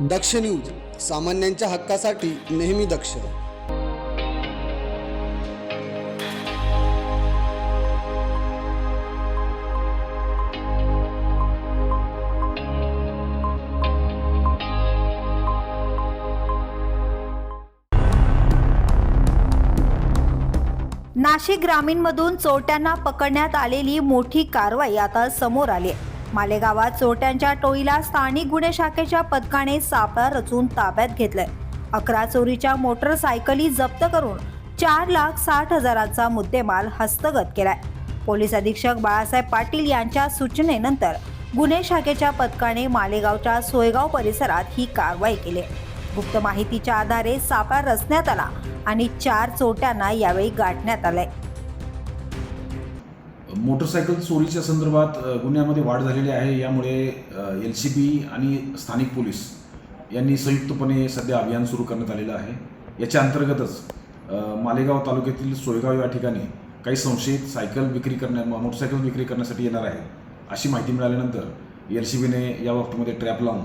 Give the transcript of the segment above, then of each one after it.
दक्ष news सामान्यांच्या हक्कासाठी नेहमी दक्ष. नाशिक ग्रामीणमधून चोरट्यांना पकडण्यात आलेली मोठी कारवाई आता समोर आली आहे. मालेगावात चोरट्यांच्या टोळीला स्थानिक गुन्हे शाखेच्या पथकाने सापळा रचून ताब्यात घेतलाय. अकरा चोरीच्या मोटरसायकली जप्त करून चार लाख साठ हजारांचा मुद्देमाल हस्तगत केलाय. पोलीस अधीक्षक बाळासाहेब पाटील यांच्या सूचनेनंतर गुन्हे शाखेच्या पथकाने मालेगावच्या सोयगाव परिसरात ही कारवाई केली. गुप्त माहितीच्या आधारे सापळा रचण्यात आला आणि चार चोरट्यांना यावेळी गाठण्यात आलाय. मोटरसायकल चोरीच्या संदर्भात गुन्ह्यामध्ये वाढ झालेली आहे. यामुळे एल सी बी आणि स्थानिक पोलीस यांनी संयुक्तपणे सध्या अभियान सुरू करण्यात आलेलं आहे. याच्या अंतर्गतच मालेगाव तालुक्यातील सोयगाव या ठिकाणी काही संशयित सायकल विक्री करण्या मोटरसायकल विक्री करण्यासाठी येणार आहे अशी माहिती मिळाल्यानंतर एल सी बीने या बाबतीमध्ये ट्रॅप लावून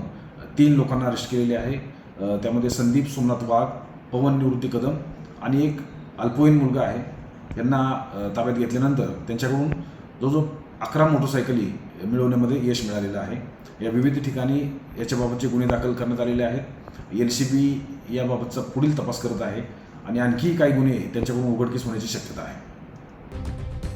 तीन लोकांना अरेस्ट केलेले आहे. त्यामध्ये संदीप सोमनाथ वाघ पवन निवृत्ती कदम आणि एक अल्पवयीन मुलगा आहे. यांना ताब्यात घेतल्यानंतर त्यांच्याकडून जो जो अकरा मोटरसायकली मिळवण्यामध्ये यश मिळालेलं आहे. या विविध ठिकाणी याच्याबाबतचे गुन्हे दाखल करण्यात आलेले आहेत. एल सी बी याबाबतचा पुढील तपास करत आहे आणि आणखी काही गुन्हे त्यांच्याकडून उघडकीस होण्याची शक्यता आहे.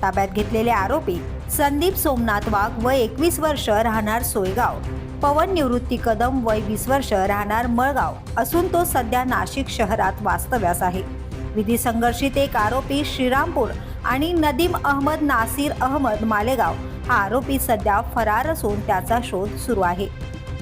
ताब्यात घेतलेले आरोपी संदीप सोमनाथ वाघ वय एकवीस वर्ष राहणार सोयगाव. पवन निवृत्ती कदम वय वीस वर्ष राहणार मळगाव. असून तो सध्या नाशिक शहरात वास्तव्यास आहे. विधी संघर्षित एक आरोपी श्रीरामपूर आणि नदीम अहमद नासिर अहमद मालेगाव. हा आरोपी सध्या फरार असून त्याचा शोध सुरू आहे.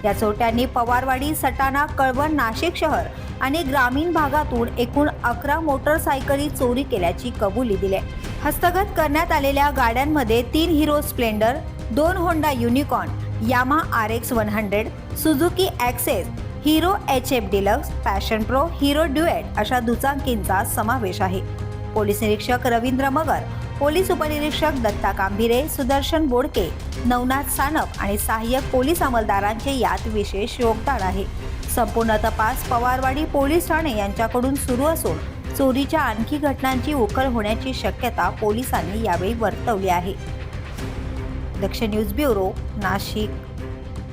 या चोरट्यांनी पवारवाडी सटाणा कळवण नाशिक शहर आणि ग्रामीण भागातून एकूण अकरा मोटरसायकली चोरी केल्याची कबुली दिली. हस्तगत करण्यात आलेल्या गाड्यांमध्ये तीन हिरो स्प्लेंडर दोन Honda Unicorn Yamaha R X one hundred Suzuki Access Hero H F Deluxe Passion Pro Hero Duet अशा दुचाकींचा समावेश आहे. पोलीस निरीक्षक रवींद्र मगर पोलीस उपनिरीक्षक दत्ता कांभिरे सुदर्शन बोडके नवनाथ सानप आणि सहाय्यक पोलीस अंमलदारांचे यात विशेष योगदान आहे. संपूर्ण तपास पवारवाडी पोलीस ठाणे यांच्याकडून सुरू असून चोरीच्या आणखी घटनांची उकल होण्याची शक्यता पोलिसांनी यावेळी वर्तवली आहे. Daksh news bureau Nashik.